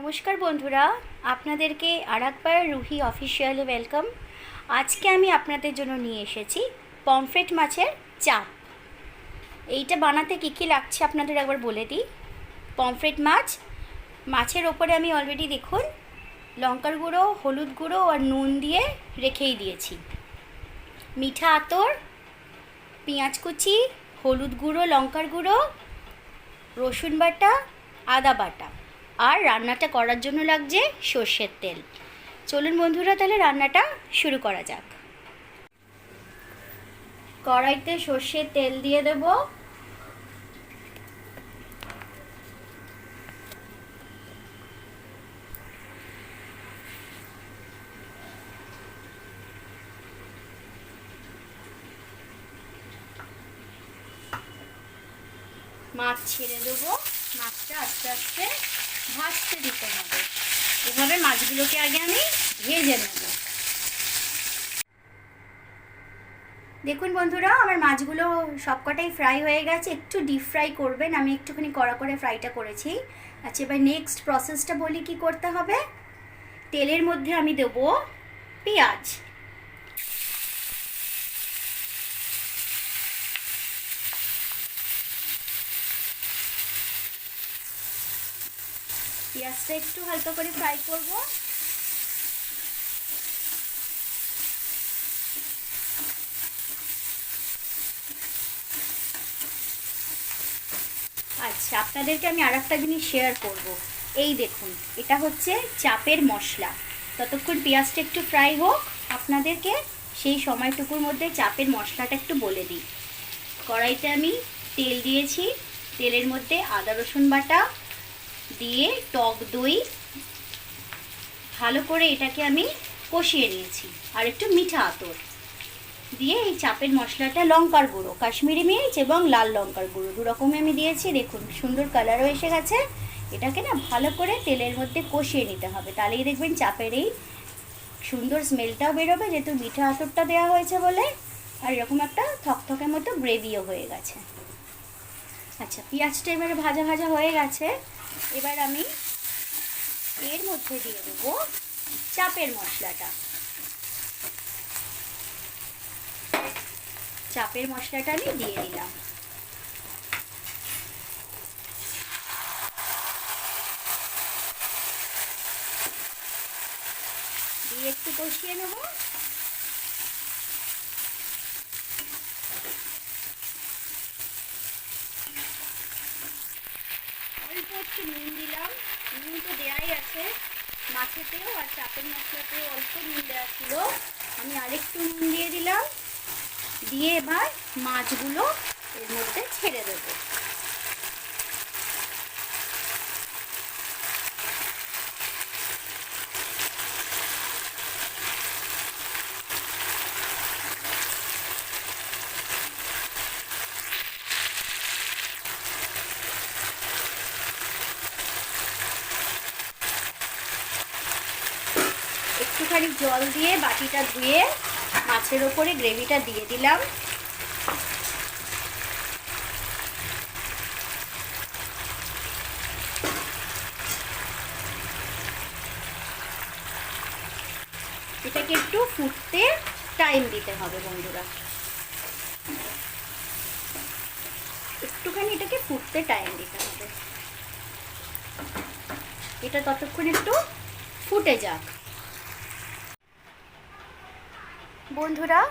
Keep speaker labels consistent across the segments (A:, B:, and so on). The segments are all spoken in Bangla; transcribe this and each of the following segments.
A: নমস্কার বন্ধুরা, আপনাদেরকে আর একবার রুহি অফিসিয়ালে ওয়েলকাম আজকে আমি আপনাদের জন্য নিয়ে এসেছি পমফ্রেট মাছের চাপ। এইটা বানাতে কী কী লাগছে আপনাদের একবার বলে দিই। পমফ্রেট মাছ, মাছের ওপরে আমি অলরেডি দেখুন, লঙ্কার গুঁড়ো, হলুদ গুঁড়ো আর নুন দিয়ে রেখেই দিয়েছি। মিঠা আতর, পেঁয়াজ কুচি, হলুদ গুঁড়ো, লঙ্কার গুঁড়ো, রসুন বাটা, আদা বাটা। আর রান্নাটা করার জন্য লাগছে সর্ষের তেল। চলুন বন্ধুরা, তাহলে রান্নাটা শুরু করা যাক। কড়াইতে সর্ষের তেল দিয়ে দেব। মাছ ছেড়ে দেবো। মাছটা আস্তে আস্তে ভাজতে দিতে হবে। এভাবে মাছগুলোকে আগে আমি ভেজে নেব। দেখুন বন্ধুরা, আমার মাছগুলো সবকটাই ফ্রাই হয়ে গেছে। একটু ডিপ ফ্রাই করবেন, আমি একটুখানি কড়া করে ফ্রাইটা করেছি। আচ্ছা এবার নেক্সট প্রসেসটা বলি কি করতে হবে? তেলের মধ্যে আমি দেব পেঁয়াজ। পেঁয়াজটা একটু হালকা করে ফ্রাই করব। আচ্ছা আপনাদেরকে আমি আর একটা জিনিস শেয়ার করব। এই দেখুন, এটা হচ্ছে চাপের মশলা। ততক্ষণ পেঁয়াজটা একটু ফ্রাই হোক, আপনাদেরকে সেই সময়টুকুর মধ্যে চাপের মশলাটা একটু বলে দিই। কড়াইতে আমি তেল দিয়েছি, তেলের মধ্যে আদা রসুন বাটা দিয়ে টক দই ভালো করে এটাকে আমি কষিয়ে নিয়েছি। আর একটু মিঠা আতর। দিয়ে এই চাপের মশলাটা লঙ্কার গুঁড়ো, কাশ্মীরি মির্চ এবং লাল লঙ্কার গুঁড়ো, দু রকমই আমি দিয়েছি। দেখুন, সুন্দর কালারও এসে গেছে। এটাকে না ভালো করে তেলের মধ্যে কষিয়ে নিতে হবে। তাহলেই দেখবেন চাপের এই সুন্দর স্মেলটাও বেরোবে, যেহেতু মিঠা আতরটা দেওয়া হয়েছে বলে। আর এরকম একটা থকথকের মতো গ্রেভিও হয়ে গেছে। আচ্ছা পেঁয়াজটা এবারে ভাজা ভাজা হয়ে গেছে। এবার আমি এর মধ্যে দিয়ে দেবো চাপের মশলাটা। চাপের মশলাটা আমি দিয়ে দিলাম। দিয়ে একটু কষিয়ে নেব অল্প একটু নুন দিলাম। নুন তো দেওয়াই আছে। মাছেতেও আর চাপের মশলাতেও অল্প নুন দেওয়া ছিল। আমি আরেকটু নুন দিয়ে দিলাম। দিয়ে এবার মাছগুলো এর মধ্যে ছেড়ে দেবো। একটুখানি জল দিয়ে বাটিটা ধুয়ে মাছের ওপরে গ্রেভিটা দিয়ে দিলাম। এটাকে একটু ফুটতে টাইম দিতে হবে বন্ধুরা। একটুখানি এটাকে ফুটতে টাইম দিতে হবে। এটা ততক্ষণ একটু ফুটে যাক। বন্ধুরা,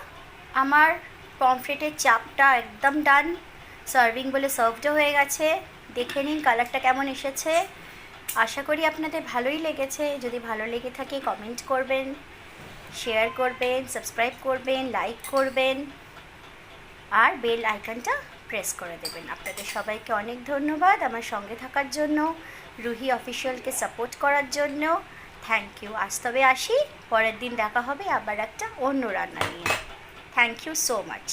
A: আমার পমফ্রেটের চাপটা একদম ডান সার্ভিং বলে সার্ভডও হয়ে গেছে। দেখে নিন কালারটা কেমন এসেছে। আশা করি আপনাদের ভালোই লেগেছে। যদি ভালো লেগে থাকে কমেন্ট করবেন শেয়ার করবেন সাবস্ক্রাইব করবেন লাইক করবেন। আর বেল আইকনটা প্রেস করে দেবেন। আপনাদের সবাইকে অনেক ধন্যবাদ আমার সঙ্গে থাকার জন্য, রুহি অফিসিয়ালকে সাপোর্ট করার জন্য। থ্যাংক ইউ আজ তবে আসি, পরের দিন দেখা হবে আবার একটা অন্য রান্না নিয়ে। Thank you so much